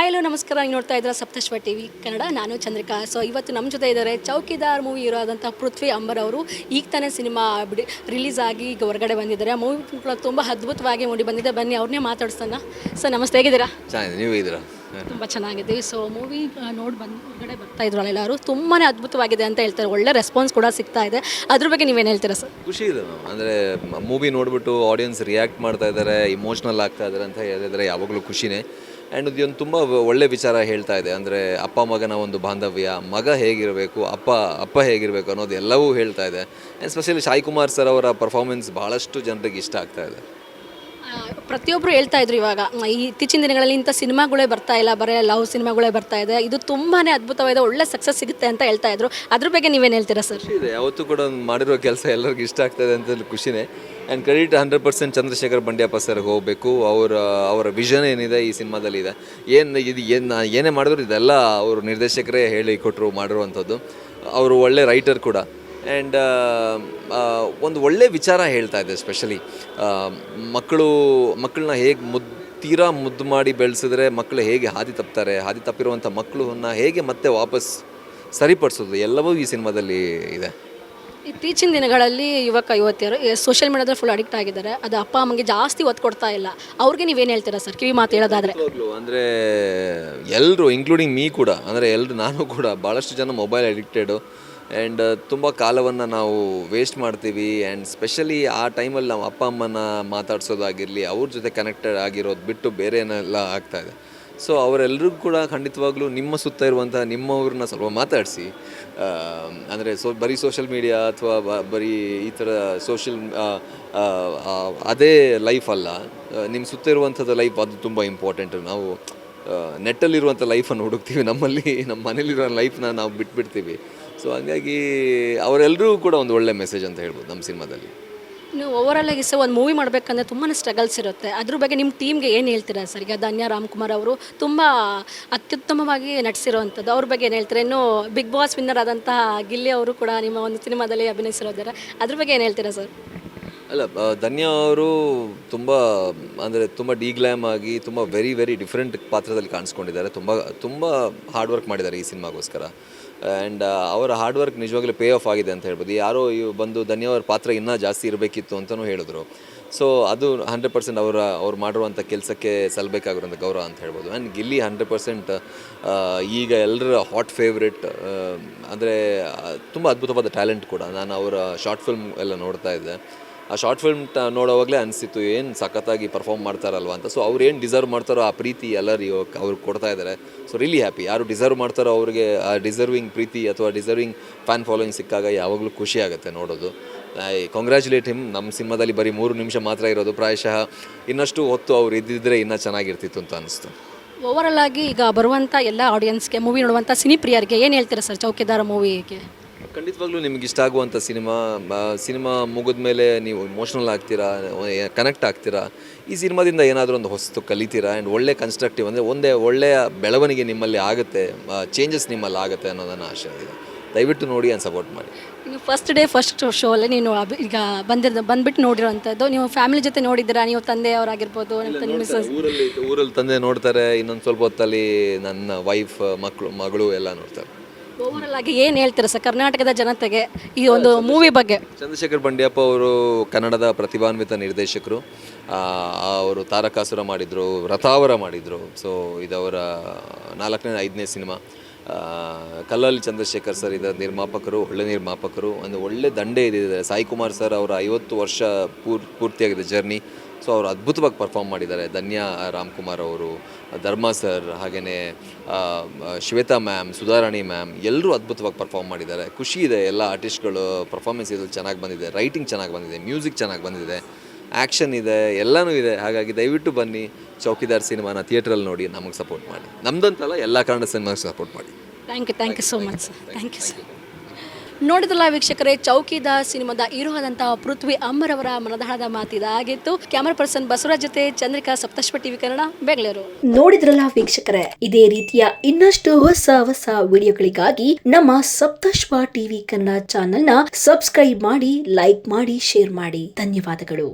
Hi hello ನಮಸ್ಕಾರ. ನೀವು ನೋಡ್ತಾ ಇದ್ದೀರಾ ಸಪ್ತಶ್ವ ಟಿ ವಿ ಕನ್ನಡ. ನಾನು ಚಂದ್ರಿಕಾ. ಸೊ ಇವತ್ತು ನಮ್ಮ ಜೊತೆ ಇದ್ದಾರೆ ಚೌಕಿದಾರ್ ಮೂವಿ ಇರೋದಂಥ ಪೃಥ್ವಿ ಅಂಬರ್ ಅವರು. ಈಗ ತಾನೇ ಸಿನಿಮಾ ಬಿಡಿ ರಿಲೀಸ್ ಆಗಿ ಈಗ ಹೊರಗಡೆ ಬಂದಿದ್ದಾರೆ. ಮೂವಿ ತುಂಬ ಅದ್ಭುತವಾಗಿ ಮೂಡಿ ಬಂದಿದೆ. ಬನ್ನಿ ಅವ್ರನ್ನೇ ಮಾತಾಡ್ಸೋಣ. ಸೊ ನಮಸ್ತೆ, ಹೇಗಿದ್ದೀರಾ? ಚೆನ್ನಾಗಿದೆ. ನೀವು ಇದ್ದೀರಾ ತುಂಬ ಚೆನ್ನಾಗಿದೆ. ಸೊ ಮೂವಿ ನೋಡಿ ಬಂದು ಹೊರಗಡೆ ಬರ್ತಾ ಇದ್ರು ಎಲ್ಲರೂ. ತುಂಬಾ ಅದ್ಭುತವಾಗಿದೆ ಅಂತ ಹೇಳ್ತಾರೆ. ಒಳ್ಳೆ ರೆಸ್ಪಾನ್ಸ್ ಕೂಡ ಸಿಗ್ತಾ ಇದೆ. ಅದ್ರ ಬಗ್ಗೆ ನೀವೇನು ಹೇಳ್ತೀರಾ ಸರ್ ಖುಷಿ ಇದೆ ಮ್ಯಾಮ್ ಅಂದರೆ ಮೂವಿ ನೋಡಿಬಿಟ್ಟು ಆಡಿಯನ್ಸ್ ರಿಯಾಕ್ಟ್ ಮಾಡ್ತಾ ಇದ್ದಾರೆ ಇಮೋಷ್ನಲ್ ಆಗ್ತಾ ಇದ್ದಾರೆ ಅಂತ ಹೇಳಿದ್ರೆ ಯಾವಾಗಲೂ ಖುಷಿನೇ. ಆ್ಯಂಡ್ ಇದೊಂದು ತುಂಬ ಒಳ್ಳೆ ವಿಚಾರ ಹೇಳ್ತಾ ಇದೆ. ಅಂದರೆ ಅಪ್ಪ ಮಗನ ಒಂದು ಬಾಂಧವ್ಯ ಮಗ ಹೇಗಿರಬೇಕು ಅಪ್ಪ ಅಪ್ಪ ಹೇಗಿರಬೇಕು ಅನ್ನೋದು ಎಲ್ಲವೂ ಹೇಳ್ತಾ ಇದೆ. And specially Sai Kumar sir ಅವರ ಪರ್ಫಾರ್ಮೆನ್ಸ್ ಭಾಳಷ್ಟು ಜನರಿಗೆ ಇಷ್ಟ ಆಗ್ತಾ ಇದೆ. ಪ್ರತಿಯೊಬ್ಬರು ಹೇಳ್ತಾ ಇದ್ರು ಇವಾಗ, ಈ ಇತ್ತೀಚಿನ ದಿನಗಳಲ್ಲಿ ಇಂಥ ಸಿನಿಮಾಗಳೇ ಬರ್ತಾ ಇಲ್ಲ, ಬರೀ ಲವ್ ಸಿನಿಮಾಗಳೇ ಬರ್ತಾ ಇದೆ, ಇದು ತುಂಬಾ ಅದ್ಭುತವಾದ ಒಳ್ಳೆ ಸಕ್ಸಸ್ ಸಿಗುತ್ತೆ ಅಂತ ಹೇಳ್ತಾ ಇದ್ರು. ಅದ್ರ ಬಗ್ಗೆ ನೀವೇನು ಹೇಳ್ತೀರಾ ಸರ್ ಇದೆ. ಯಾವತ್ತೂ ಕೂಡ ಮಾಡಿರೋ ಕೆಲಸ ಎಲ್ಲರಿಗೂ ಇಷ್ಟ ಆಗ್ತದೆ ಅಂತ ಖುಷಿನೇ. And credit hundred percent Chandrashekhar Bandyappa ಸರ್ಗೆ ಹೋಗಬೇಕು. ಅವರ ಅವರ ವಿಷನ್ ಏನಿದೆ ಈ ಸಿನಿಮಾದಲ್ಲಿ ಇದೆ. ಏನು, ಇದು ಏನು ಏನೇ ಮಾಡಿದ್ರು ಇದೆಲ್ಲ ಅವರು ನಿರ್ದೇಶಕರೇ ಹೇಳಿ ಕೊಟ್ಟರು ಮಾಡಿರುವಂಥದ್ದು. ಅವರು ಒಳ್ಳೆ ರೈಟರ್ ಕೂಡ. ಆ್ಯಂಡ್ ಒಂದು ಒಳ್ಳೆ ವಿಚಾರ ಹೇಳ್ತಾ ಇದೆ ಸ್ಪೆಷಲಿ ಮಕ್ಕಳು ಮಕ್ಕಳನ್ನ ಹೇಗೆ ಮುದ್ದು ತೀರಾ ಮುದ್ದು ಮಾಡಿ ಬೆಳೆಸಿದ್ರೆ ಮಕ್ಕಳು ಹೇಗೆ ಹಾದಿ ತಪ್ತಾರೆ ಹಾದಿ ತಪ್ಪಿರುವಂಥ ಮಕ್ಕಳನ್ನ ಹೇಗೆ ಮತ್ತೆ ವಾಪಸ್ ಸರಿಪಡಿಸೋದು ಎಲ್ಲವೂ ಈ ಸಿನಿಮಾದಲ್ಲಿ ಇದೆ. ಇತ್ತೀಚಿನ ದಿನಗಳಲ್ಲಿ ಯುವಕ ಯುವತಿಯರು ಸೋಷಿಯಲ್ ಮೀಡಿಯಾದಲ್ಲಿ ಫುಲ್ ಅಡಿಕ್ಟ್ ಆಗಿದ್ದಾರೆ. ಅದು ಅಪ್ಪ ಅಮ್ಮಗೆ ಜಾಸ್ತಿ ಒತ್ತು ಕೊಡ್ತಾ ಇಲ್ಲ. ಅವ್ರಿಗೆ ನೀವೇನು ಹೇಳ್ತೀರಾ ಸರ್? ಕಿವಿ ಮಾತು ಹೇಳೋದಾದ್ರೆ. ಅಂದರೆ ಎಲ್ಲರೂ ಇನ್ಕ್ಲೂಡಿಂಗ್ ಮೀ ಕೂಡ ಅಂದರೆ ಎಲ್ಲರೂ ನಾನು ಕೂಡ ಭಾಳಷ್ಟು ಜನ ಮೊಬೈಲ್ ಅಡಿಕ್ಟೆಡು ಆ್ಯಂಡ್ ತುಂಬ ಕಾಲವನ್ನು ನಾವು ವೇಸ್ಟ್ ಮಾಡ್ತೀವಿ. ಆ್ಯಂಡ್ ಸ್ಪೆಷಲಿ ಆ ಟೈಮಲ್ಲಿ ನಾವು ಅಪ್ಪ ಅಮ್ಮನ ಮಾತಾಡ್ಸೋದಾಗಿರಲಿ, ಅವ್ರ ಜೊತೆ ಕನೆಕ್ಟೆಡ್ ಆಗಿರೋದು ಬಿಟ್ಟು ಬೇರೆ ಏನೆಲ್ಲ ಆಗ್ತಾಯಿದೆ ಸೊ ಅವರೆಲ್ಲರಿಗೂ ಕೂಡ ಖಂಡಿತವಾಗ್ಲೂ ನಿಮ್ಮ ಸುತ್ತ ಇರುವಂಥ ನಿಮ್ಮವ್ರನ್ನ ಸ್ವಲ್ಪ ಮಾತಾಡಿಸಿ. ಅಂದರೆ ಸೊ, ಬರೀ ಸೋಷಲ್ ಮೀಡಿಯಾ ಅಥವಾ ಬರೀ ಈ ಥರ ಸೋಷಲ್ ಅದೇ ಲೈಫ್ ಅಲ್ಲ. ನಿಮ್ಮ ಸುತ್ತ ಇರುವಂಥದ್ದು ಲೈಫ್ ಅದು ತುಂಬ ಇಂಪಾರ್ಟೆಂಟ್ ನಾವು ನೆಟ್ಟಲ್ಲಿರುವಂಥ ಲೈಫನ್ನು ಹುಡುಕ್ತೀವಿ. ನಮ್ಮಲ್ಲಿ ನಮ್ಮ ಮನೇಲಿರೋ ಲೈಫ್ನ ನಾವು ಬಿಟ್ಬಿಡ್ತೀವಿ. ಸೊ ಹಾಗಾಗಿ ಅವರೆಲ್ಲರೂ ಕೂಡ ಒಂದು ಒಳ್ಳೆ ಮೆಸೇಜ್ ಅಂತ ಹೇಳ್ಬೋದು ನಮ್ಮ ಸಿನಿಮಾದಲ್ಲಿ. ನೀವು ಓವರಾಲ್ ಆಗಿ ಸರ್ ಒಂದು ಮೂವಿ ಮಾಡಬೇಕಂದ್ರೆ ತುಂಬಾ ಸ್ಟ್ರಗಲ್ಸ್ ಇರುತ್ತೆ. ಅದ್ರ ಬಗ್ಗೆ ನಿಮ್ಮ ಟೀಮ್ಗೆ ಏನು ಹೇಳ್ತೀರಾ ಸರ್? ಈಗ ಧನ್ಯ, ರಾಮ್ಕುಮಾರ್ ಅವರು ತುಂಬ ಅತ್ಯುತ್ತಮವಾಗಿ ನಟಿಸಿರುವಂಥದ್ದು. ಅವ್ರ ಬಗ್ಗೆ ಏನು ಹೇಳ್ತೀರಾ? ಇನ್ನು ಬಿಗ್ ಬಾಸ್ ವಿನ್ನರ್ ಆದಂತಹ ಗಿಲ್ಲಿ ಅವರು ಕೂಡ ನಿಮ್ಮ ಒಂದು ಸಿನಿಮಾದಲ್ಲಿ ಅಭಿನಯಿಸಿರೋದಾರೆ ಅದ್ರ ಬಗ್ಗೆ ಏನು ಹೇಳ್ತೀರಾ ಸರ್? ಅಲ್ಲ ಧನ್ಯಾ ಅವರು ತುಂಬ, ಅಂದರೆ ತುಂಬ ಡಿಗ್ಲ್ಯಾಮ್ ಆಗಿ ತುಂಬ ವೆರಿ ವೆರಿ ಡಿಫ್ರೆಂಟ್ ಪಾತ್ರದಲ್ಲಿ ಕಾಣಿಸ್ಕೊಂಡಿದ್ದಾರೆ. ತುಂಬ ತುಂಬ ಹಾರ್ಡ್ ವರ್ಕ್ ಮಾಡಿದ್ದಾರೆ ಈ ಸಿನಿಮಾಗೋಸ್ಕರ. ಆ್ಯಂಡ್ ಅವರ ಹಾರ್ಡ್ ವರ್ಕ್ ನಿಜವಾಗ್ಲೂ ಪೇ ಆಫ್ ಆಗಿದೆ ಅಂತ ಹೇಳ್ಬೋದು. ಯಾರೋ ಇವ್ ಬಂದು ಧನ್ಯಾ ಅವ್ರ ಪಾತ್ರ ಇನ್ನೂ ಜಾಸ್ತಿ ಇರಬೇಕಿತ್ತು ಅಂತಲೂ ಹೇಳಿದ್ರು. ಸೊ ಅದು ಹಂಡ್ರೆಡ್ ಪರ್ಸೆಂಟ್ ಅವರ, ಅವ್ರು ಮಾಡಿರುವಂಥ ಕೆಲಸಕ್ಕೆ ಸಲ್ಲಬೇಕಾಗಿರೋಂಥ ಗೌರವ ಅಂತ ಹೇಳ್ಬೋದು. ಆ್ಯಂಡ್ ಗಿಲ್ಲಿ ಹಂಡ್ರೆಡ್ ಪರ್ಸೆಂಟ್ ಈಗ ಎಲ್ಲರ ಹಾಟ್ ಫೇವ್ರೆಟ್ ಅಂದರೆ ತುಂಬ ಅದ್ಭುತವಾದ ಟ್ಯಾಲೆಂಟ್ ಕೂಡ. ನಾನು ಅವರ ಶಾರ್ಟ್ ಫಿಲ್ಮ್ ಎಲ್ಲ ನೋಡ್ತಾ ಇದ್ದೆ. ಆ ಶಾರ್ಟ್ ಫಿಲ್ಮ್ ನೋಡೋವಾಗಲೇ ಅನಿಸಿತ್ತು, ಏನು ಸಖತ್ತಾಗಿ ಪರ್ಫಾರ್ಮ್ ಮಾಡ್ತಾರಲ್ವ ಅಂತ. ಸೊ ಅವ್ರು ಏನು ಡಿಸರ್ವ್ ಮಾಡ್ತಾರೋ ಆ ಪ್ರೀತಿ ಎಲ್ಲರಿಗೂ ಅವ್ರು ಕೊಡ್ತಾ ಇದ್ದಾರೆ ಸೊ ರಿಲಿ ಹ್ಯಾಪಿ ಯಾರು ಡಿಸರ್ವ್ ಮಾಡ್ತಾರೋ ಅವ್ರಿಗೆ ಆ ಡಿಸರ್ವಿಂಗ್ ಪ್ರೀತಿ ಅಥವಾ ಡಿಸರ್ವಿಂಗ್ ಫ್ಯಾನ್ ಫಾಲೋಯಿಂಗ್ ಸಿಕ್ಕಾಗ ಯಾವಾಗಲೂ ಖುಷಿ ಆಗುತ್ತೆ ನೋಡೋದು. ಐ ಕಾಂಗ್ರ್ಯಾಚುಲೇಟ್ ಹಿಮ್ ನಮ್ಮ ಸಿನಿಮಾದಲ್ಲಿ ಬರೀ ಮೂರು ನಿಮಿಷ ಮಾತ್ರ ಇರೋದು. ಪ್ರಾಯಶಃ ಇನ್ನಷ್ಟು ಹೊತ್ತು ಅವ್ರು ಇದ್ದಿದ್ರೆ ಇನ್ನೂ ಚೆನ್ನಾಗಿರ್ತಿತ್ತು ಅಂತ ಅನಿಸ್ತು. ಓವರಾಲ್ ಆಗಿ ಈಗ ಬರುವಂಥ ಎಲ್ಲ ಆಡಿಯನ್ಸ್ಗೆ ಮೂವಿ ನೋಡುವಂಥ ಸಿನಿ ಪ್ರಿಯರಿಗೆ ಏನು ಹೇಳ್ತೀರಾ ಸರ್, ಚೌಕಿದಾರ ಮೂವಿಗೆ ಖಂಡಿತವಾಗ್ಲೂ ನಿಮ್ಗೆ ಇಷ್ಟ ಆಗುವಂಥ ಸಿನಿಮಾ ಸಿನಿಮಾ ಮುಗಿದ ಮೇಲೆ ನೀವು ಇಮೋಷ್ನಲ್ ಆಗ್ತೀರಾ ಕನೆಕ್ಟ್ ಆಗ್ತೀರಾ? ಈ ಸಿನಿಮಾದಿಂದ ಏನಾದರೂ ಒಂದು ಹೊಸತು ಕಲಿತೀರಾ? ಆ್ಯಂಡ್ ಒಳ್ಳೆ ಕನ್ಸ್ಟ್ರಕ್ಟಿವ್ ಅಂದರೆ ಒಂದೇ ಒಳ್ಳೆಯ ಬೆಳವಣಿಗೆ ನಿಮ್ಮಲ್ಲಿ ಆಗುತ್ತೆ ಚೇಂಜಸ್ ನಿಮ್ಮಲ್ಲಿ ಆಗುತ್ತೆ ಅನ್ನೋದನ್ನು ಆಶೆ ಇದೆ. ದಯವಿಟ್ಟು ನೋಡಿ ಆ್ಯಂಡ್ ಸಪೋರ್ಟ್ ಮಾಡಿ. ನೀವು ಫಸ್ಟ್ ಡೇ ಫಸ್ಟ್ ಶೋ ಅಲ್ಲಿ ನೀವು ಅಭಿ ಈಗ ಬಂದಿರೋ ಬಂದ್ಬಿಟ್ಟು ನೋಡಿರೋಂಥದ್ದು ನೀವು ಫ್ಯಾಮಿಲಿ ಜೊತೆ ನೋಡಿದ್ದೀರಾ? ನೀವು ತಂದೆಯವರಾಗಿರ್ಬೋದು ನಿಮ್ಮ ಮಿಸಸ್ ಊರಲ್ಲಿ ಊರಲ್ಲಿ ತಂದೆ ನೋಡ್ತಾರೆ ಇನ್ನೊಂದು ಸ್ವಲ್ಪ ಹೊತ್ತಲ್ಲಿ ನನ್ನ ವೈಫ್ ಮಕ್ಕಳು ಮಗಳು ಎಲ್ಲ ನೋಡ್ತಾರೆ. ಓವರಾಲ್ ಆಗಿ ಏನು ಹೇಳ್ತೀರಾ ಸರ್? ಕರ್ನಾಟಕದ ಜನತೆಗೆ ಈ ಒಂದು ಮೂವಿ ಬಗ್ಗೆ. ಚಂದ್ರಶೇಖರ್ ಬಂಡಿಯಪ್ಪ ಅವರು ಕನ್ನಡದ ಪ್ರತಿಭಾನ್ವಿತ ನಿರ್ದೇಶಕರು. ಅವರು ತಾರಕಾಸುರ ಮಾಡಿದರು, ರಥಾವರ ಮಾಡಿದರು. ಸೊ ಇದವರ ನಾಲ್ಕನೇ, ಐದನೇ ಸಿನಿಮಾ. ಕಲ್ಲಲ್ಲಿ ಚಂದ್ರಶೇಖರ್ ಸರ್ ಇದರ ನಿರ್ಮಾಪಕರು, ಒಳ್ಳೆ ನಿರ್ಮಾಪಕರು, ಒಂದು ಒಳ್ಳೆ ದಂಡೆ ಇದೆ ಸಾಯಿಕುಮಾರ್ ಸರ್ ಅವರ ಐವತ್ತು ವರ್ಷ ಪೂರ್, ಪೂರ್ತಿಯಾಗಿದೆ ಜರ್ನಿ. ಸೊ ಅವರು ಅದ್ಭುತವಾಗಿ ಪರ್ಫಾರ್ಮ್ ಮಾಡಿದ್ದಾರೆ. ಧನ್ಯಾ ರಾಮ್ಕುಮಾರ್ ಅವರು ಧರ್ಮ ಸರ್ ಹಾಗೆಯೇ ಶ್ವೇತಾ ಮ್ಯಾಮ್ ಸುಧಾರಾಣಿ ಮ್ಯಾಮ್ ಎಲ್ಲರೂ ಅದ್ಭುತವಾಗಿ ಪರ್ಫಾರ್ಮ್ ಮಾಡಿದ್ದಾರೆ. ಖುಷಿ ಇದೆ ಎಲ್ಲ ಆರ್ಟಿಸ್ಟ್ಗಳು ಪರ್ಫಾರ್ಮೆನ್ಸ್ ಇದು ಚೆನ್ನಾಗಿ ಬಂದಿದೆ ರೈಟಿಂಗ್ ಚೆನ್ನಾಗಿ ಬಂದಿದೆ ಮ್ಯೂಸಿಕ್ ಚೆನ್ನಾಗಿ ಬಂದಿದೆ ಆ್ಯಕ್ಷನ್ ಇದೆ ಎಲ್ಲನೂ ಇದೆ. ಹಾಗಾಗಿ ದಯವಿಟ್ಟು ಬನ್ನಿ ಚೌಕಿದಾರ್ ಸಿನಿಮಾನ ಥಿಯೇಟ್ರಲ್ಲಿ ನೋಡಿ ನಮಗೆ ಸಪೋರ್ಟ್ ಮಾಡಿ. ನಮ್ದಂತಲ್ಲ ಎಲ್ಲ ಕನ್ನಡ ಸಿನಿಮಾಗೆ ಸಪೋರ್ಟ್ ಮಾಡಿ. Thank you thank you so much sir thank you sir ನೋಡಿದ್ರಲ್ಲ ವೀಕ್ಷಕರೇ ಚೌಕಿದಾರ್ ಸಿನಿಮಾದ ಹೀರೋ ಆದಂತಹ ಪೃಥ್ವಿ ಅಮ್ಮರವರ ಮನದಾಳದ ಮಾತಿದಾಗಿತ್ತು ಕ್ಯಾಮರಾ ಪರ್ಸನ್ ಬಸವರಾಜ್ ಜೊತೆ ಚಂದ್ರಿಕಾ ಸಪ್ತಶ್ವ ಟಿವಿ ಕನ್ನಡ, ಬೆಂಗಳೂರು. ನೋಡಿದ್ರಲ್ಲ ವೀಕ್ಷಕರೇ, ಇದೇ ರೀತಿಯ ಇನ್ನಷ್ಟು ಹೊಸ ಹೊಸ ವಿಡಿಯೋಗಳಿಗಾಗಿ ನಮ್ಮ ಸಪ್ತಶ್ವ ಟಿವಿ ಕನ್ನಡ ಚಾನೆಲ್ನ ಸಬ್ಸ್ಕ್ರೈಬ್ ಮಾಡಿ, ಲೈಕ್ ಮಾಡಿ, ಶೇರ್ ಮಾಡಿ. ಧನ್ಯವಾದಗಳು.